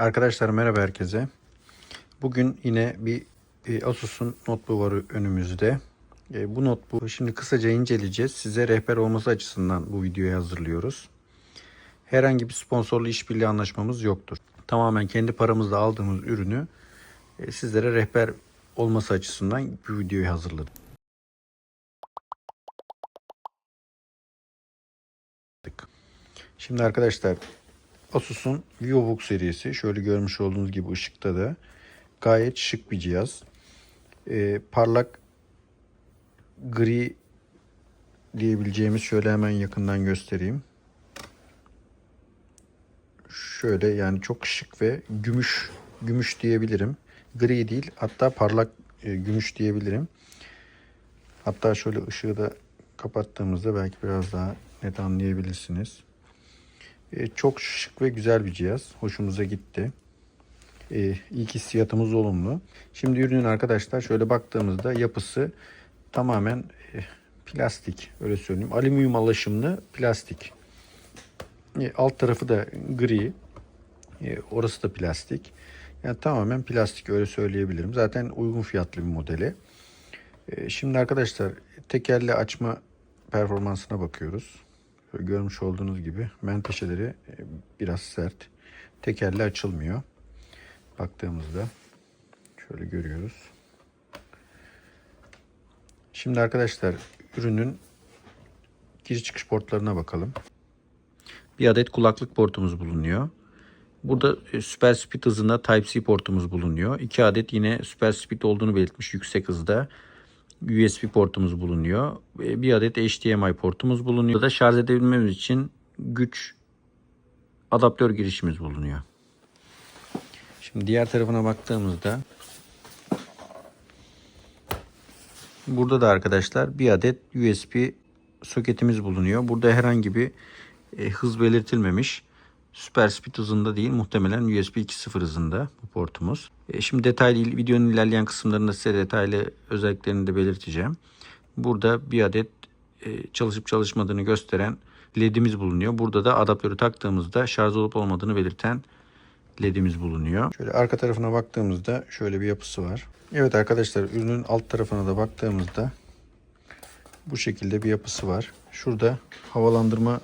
Arkadaşlar merhaba herkese. Bugün yine bir e, Asus'un notebook var önümüzde. E, bu notebook'u şimdi kısaca inceleyeceğiz. Size rehber olması açısından bu videoyu hazırlıyoruz. Herhangi bir sponsorlu işbirliği anlaşmamız yoktur. Tamamen kendi paramızla aldığımız ürünü e, sizlere rehber olması açısından bu videoyu hazırladık. Şimdi arkadaşlar Asus'un VivoBook serisi şöyle görmüş olduğunuz gibi ışıkta da gayet şık bir cihaz. Ee, parlak gri diyebileceğimiz şöyle hemen yakından göstereyim. Şöyle yani çok şık ve gümüş gümüş diyebilirim. Gri değil hatta parlak e, gümüş diyebilirim. Hatta şöyle ışığı da kapattığımızda belki biraz daha net anlayabilirsiniz. E, çok şık ve güzel bir cihaz. Hoşumuza gitti. E, ilk hissiyatımız olumlu. Şimdi ürünün arkadaşlar şöyle baktığımızda yapısı tamamen e, plastik. Öyle söyleyeyim. Alüminyum alaşımlı plastik. E, alt tarafı da gri. E, orası da plastik. Yani tamamen plastik öyle söyleyebilirim. Zaten uygun fiyatlı bir modeli. E, şimdi arkadaşlar tekerle açma performansına bakıyoruz. Görmüş olduğunuz gibi menteşeleri e, biraz sert. Tekerle açılmıyor. Baktığımızda şöyle görüyoruz. Şimdi arkadaşlar ürünün giriş çıkış portlarına bakalım. Bir adet kulaklık portumuz bulunuyor. Burada e, Super Speed hızında Type-C portumuz bulunuyor. 2 adet yine Super Speed olduğunu belirtmiş yüksek hızda. USB portumuz bulunuyor. Bir adet HDMI portumuz bulunuyor. Burada şarj edebilmemiz için güç adaptör girişimiz bulunuyor. Şimdi diğer tarafına baktığımızda burada da arkadaşlar bir adet USB soketimiz bulunuyor. Burada herhangi bir e, hız belirtilmemiş. Super Speed hızında değil muhtemelen USB 2.0 hızında bu portumuz. E, şimdi detaylı videonun ilerleyen kısımlarında size detaylı özelliklerini de belirteceğim. Burada bir adet e, çalışıp çalışmadığını gösteren ledimiz bulunuyor. Burada da adaptörü taktığımızda şarj olup olmadığını belirten ledimiz bulunuyor. Şöyle arka tarafına baktığımızda şöyle bir yapısı var. Evet arkadaşlar ürünün alt tarafına da baktığımızda bu şekilde bir yapısı var. Şurada havalandırma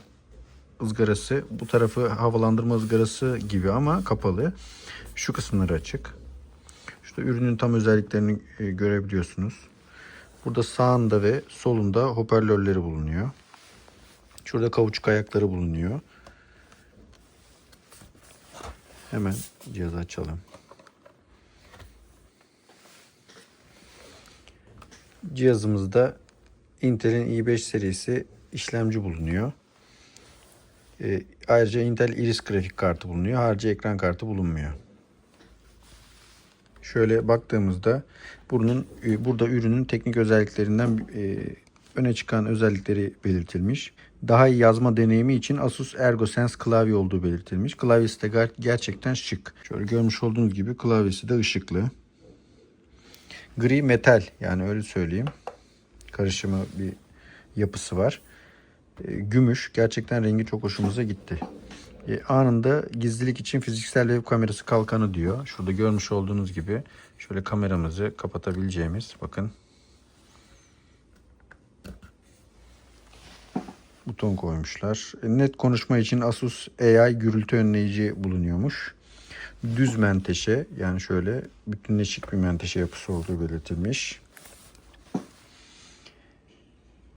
ızgarası. Bu tarafı havalandırma ızgarası gibi ama kapalı. Şu kısımları açık. Şurada ürünün tam özelliklerini e, görebiliyorsunuz. Burada sağında ve solunda hoparlörleri bulunuyor. Şurada kavuçuk ayakları bulunuyor. Hemen cihazı açalım. Cihazımızda Intel'in i5 serisi işlemci bulunuyor. E, ayrıca Intel Iris grafik kartı bulunuyor. Harici ekran kartı bulunmuyor. Şöyle baktığımızda bunun e, burada ürünün teknik özelliklerinden e, öne çıkan özellikleri belirtilmiş. Daha iyi yazma deneyimi için Asus ErgoSense klavye olduğu belirtilmiş. Klavyesi de ger- gerçekten şık. Şöyle görmüş olduğunuz gibi klavyesi de ışıklı. Gri metal yani öyle söyleyeyim. Karışımı bir yapısı var. E, gümüş. Gerçekten rengi çok hoşumuza gitti. E, anında gizlilik için fiziksel web kamerası kalkanı diyor. Şurada görmüş olduğunuz gibi şöyle kameramızı kapatabileceğimiz bakın buton koymuşlar. E, net konuşma için Asus AI gürültü önleyici bulunuyormuş. Düz menteşe yani şöyle bütünleşik bir menteşe yapısı olduğu belirtilmiş.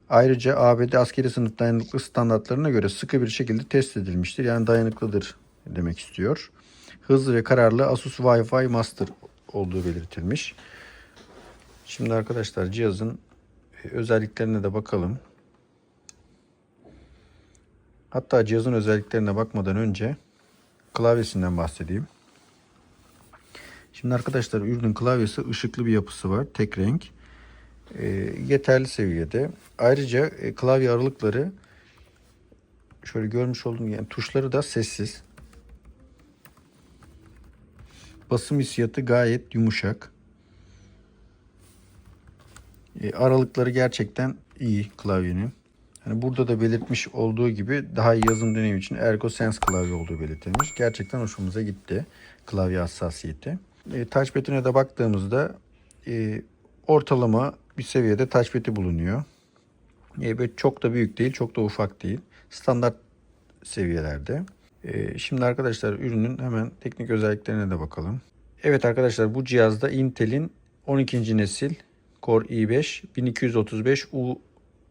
Ayrıca ABD askeri sınıf dayanıklı standartlarına göre sıkı bir şekilde test edilmiştir. Yani dayanıklıdır demek istiyor. Hızlı ve kararlı Asus Wi-Fi Master olduğu belirtilmiş. Şimdi arkadaşlar cihazın e, özelliklerine de bakalım. Hatta cihazın özelliklerine bakmadan önce klavyesinden bahsedeyim. Şimdi arkadaşlar ürünün klavyesi ışıklı bir yapısı var. Tek renk. E, yeterli seviyede. Ayrıca e, klavye aralıkları şöyle görmüş olduğum yani tuşları da sessiz. Basım hissiyatı gayet yumuşak. E, aralıkları gerçekten iyi klavyenin. Hani burada da belirtmiş olduğu gibi daha iyi yazım deneyimi için Ergo Sense klavye olduğu belirtilmiş. Gerçekten hoşumuza gitti klavye hassasiyeti. E, touchpad'ine de baktığımızda e, ortalama bir seviyede touchpad'i bulunuyor. E, böyle çok da büyük değil, çok da ufak değil. Standart seviyelerde. E, şimdi arkadaşlar ürünün hemen teknik özelliklerine de bakalım. Evet arkadaşlar bu cihazda Intel'in 12. nesil Core i5 1235U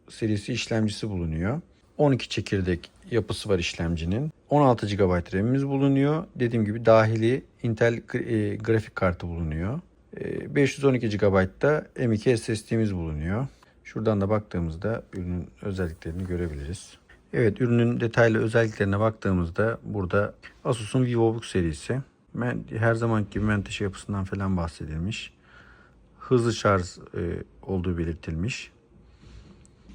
serisi işlemcisi bulunuyor. 12 çekirdek yapısı var işlemcinin. 16 GB RAM'imiz bulunuyor. Dediğim gibi dahili Intel e, grafik kartı bulunuyor. E, 512 GB da M.2 SSD'miz bulunuyor. Şuradan da baktığımızda ürünün özelliklerini görebiliriz. Evet ürünün detaylı özelliklerine baktığımızda burada Asus'un VivoBook serisi. Men, her zamanki gibi menteşe yapısından falan bahsedilmiş. Hızlı şarj e, olduğu belirtilmiş.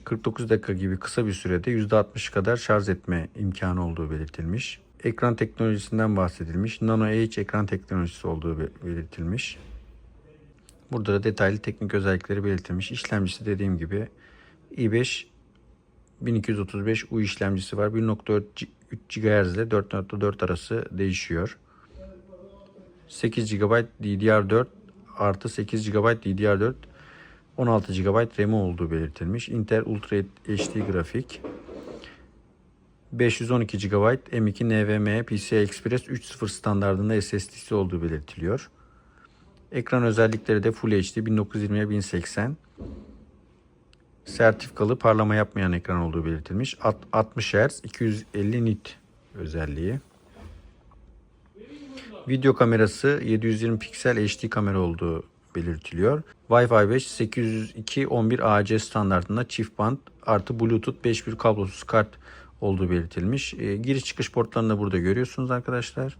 49 dakika gibi kısa bir sürede %60 kadar şarj etme imkanı olduğu belirtilmiş. Ekran teknolojisinden bahsedilmiş. Nano Edge ekran teknolojisi olduğu belirtilmiş. Burada da detaylı teknik özellikleri belirtilmiş. İşlemcisi dediğim gibi i5 1235U işlemcisi var. 1.4 GHz ile 4.4 arası değişiyor. 8 GB DDR4 artı 8 GB DDR4 16 GB RAM olduğu belirtilmiş. Intel Ultra HD grafik. 512 GB M2 NVMe PCI Express 3.0 standartında SSD'si olduğu belirtiliyor. Ekran özellikleri de Full HD 1920'ye 1080. Sertifikalı parlama yapmayan ekran olduğu belirtilmiş. 60 Hz 250 nit özelliği. Video kamerası 720 piksel HD kamera olduğu belirtiliyor. Wi-Fi 5 802.11ac standartında çift band artı Bluetooth 5.1 kablosuz kart olduğu belirtilmiş. E, giriş çıkış portlarını da burada görüyorsunuz arkadaşlar.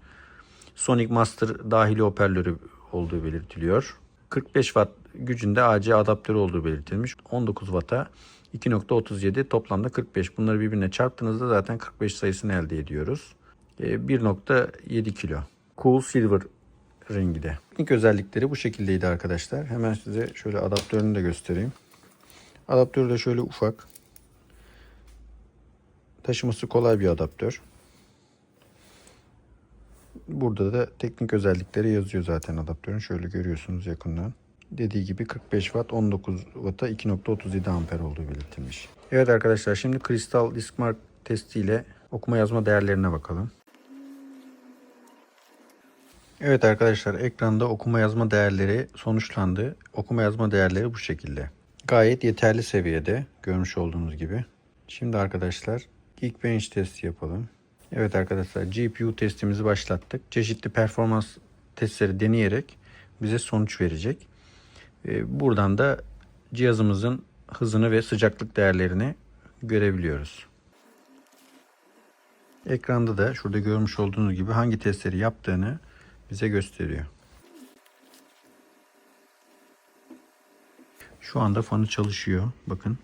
Sonic Master dahili hoparlörü olduğu belirtiliyor. 45 Watt gücünde AC adaptörü olduğu belirtilmiş. 19 Watt'a 2.37 toplamda 45. Bunları birbirine çarptığınızda zaten 45 sayısını elde ediyoruz. E, 1.7 kilo. Cool Silver rengi de. İlk özellikleri bu şekildeydi arkadaşlar. Hemen size şöyle adaptörünü de göstereyim. Adaptörü de şöyle ufak. Taşıması kolay bir adaptör. Burada da teknik özellikleri yazıyor zaten adaptörün. Şöyle görüyorsunuz yakından. Dediği gibi 45 Watt 19 Watt'a 2.37 amper olduğu belirtilmiş. Evet arkadaşlar şimdi kristal diskmark testiyle okuma yazma değerlerine bakalım. Evet arkadaşlar ekranda okuma yazma değerleri sonuçlandı. Okuma yazma değerleri bu şekilde. Gayet yeterli seviyede görmüş olduğunuz gibi. Şimdi arkadaşlar Geekbench testi yapalım. Evet arkadaşlar GPU testimizi başlattık. Çeşitli performans testleri deneyerek bize sonuç verecek. Ee, buradan da cihazımızın hızını ve sıcaklık değerlerini görebiliyoruz. Ekranda da şurada görmüş olduğunuz gibi hangi testleri yaptığını bize gösteriyor. Şu anda fanı çalışıyor. Bakın.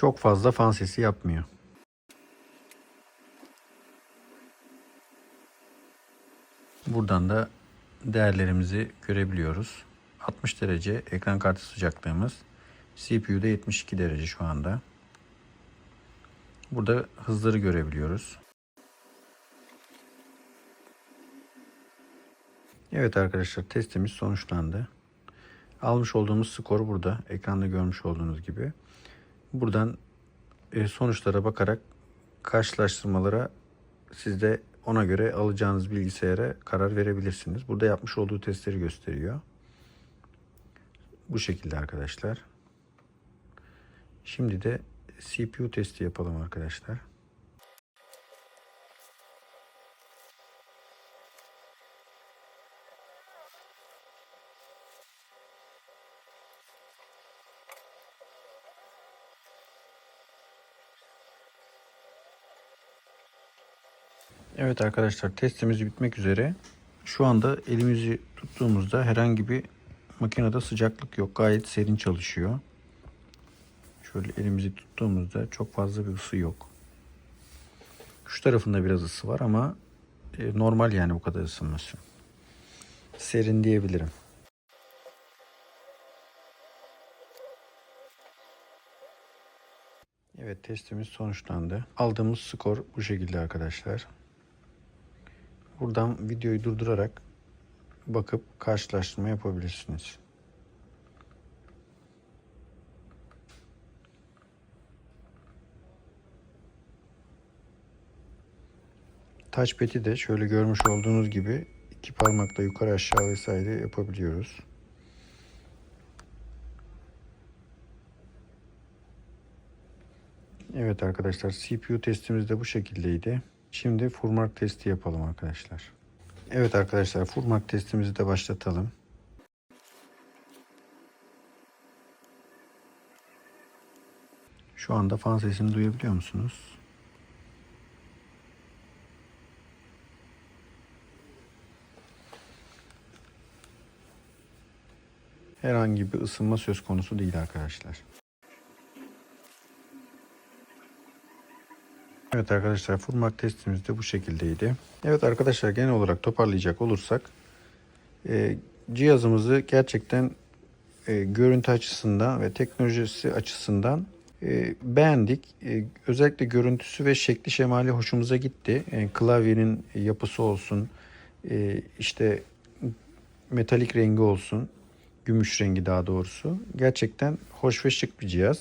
Çok fazla fan sesi yapmıyor. Buradan da değerlerimizi görebiliyoruz. 60 derece ekran kartı sıcaklığımız. CPU'da 72 derece şu anda. Burada hızları görebiliyoruz. Evet arkadaşlar testimiz sonuçlandı. Almış olduğumuz skor burada. Ekranda görmüş olduğunuz gibi. Buradan e, sonuçlara bakarak karşılaştırmalara siz de ona göre alacağınız bilgisayara karar verebilirsiniz. Burada yapmış olduğu testleri gösteriyor. Bu şekilde arkadaşlar. Şimdi de CPU testi yapalım arkadaşlar. Evet arkadaşlar testimiz bitmek üzere. Şu anda elimizi tuttuğumuzda herhangi bir makinede sıcaklık yok. Gayet serin çalışıyor. Şöyle elimizi tuttuğumuzda çok fazla bir ısı yok. Şu tarafında biraz ısı var ama e, normal yani bu kadar ısınması. Serin diyebilirim. Evet testimiz sonuçlandı. Aldığımız skor bu şekilde arkadaşlar. Buradan videoyu durdurarak bakıp karşılaştırma yapabilirsiniz. Touchpad'i de şöyle görmüş olduğunuz gibi iki parmakla yukarı aşağı vesaire yapabiliyoruz. Evet arkadaşlar CPU testimiz de bu şekildeydi. Şimdi Furmark testi yapalım arkadaşlar. Evet arkadaşlar Furmark testimizi de başlatalım. Şu anda fan sesini duyabiliyor musunuz? Herhangi bir ısınma söz konusu değil arkadaşlar. Evet arkadaşlar Furmak testimiz de bu şekildeydi. Evet arkadaşlar genel olarak toparlayacak olursak e, cihazımızı gerçekten e, görüntü açısından ve teknolojisi açısından e, beğendik. E, özellikle görüntüsü ve şekli şemali hoşumuza gitti. E, klavyenin yapısı olsun, e, işte metalik rengi olsun, gümüş rengi daha doğrusu. Gerçekten hoş ve şık bir cihaz.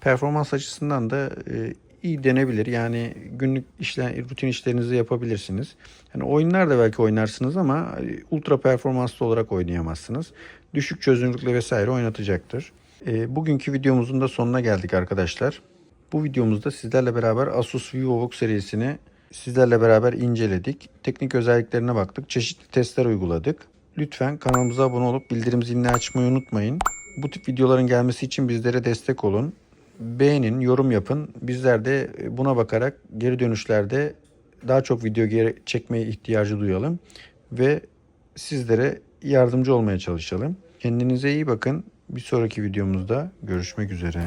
Performans açısından da e, iyi denebilir. Yani günlük işler, rutin işlerinizi yapabilirsiniz. Yani oyunlar da belki oynarsınız ama e, ultra performanslı olarak oynayamazsınız. Düşük çözünürlükle vesaire oynatacaktır. E, bugünkü videomuzun da sonuna geldik arkadaşlar. Bu videomuzda sizlerle beraber Asus VivoBook serisini sizlerle beraber inceledik. Teknik özelliklerine baktık. Çeşitli testler uyguladık. Lütfen kanalımıza abone olup bildirim zilini açmayı unutmayın. Bu tip videoların gelmesi için bizlere destek olun. Beğenin, yorum yapın. Bizler de buna bakarak geri dönüşlerde daha çok video çekmeye ihtiyacı duyalım ve sizlere yardımcı olmaya çalışalım. Kendinize iyi bakın. Bir sonraki videomuzda görüşmek üzere.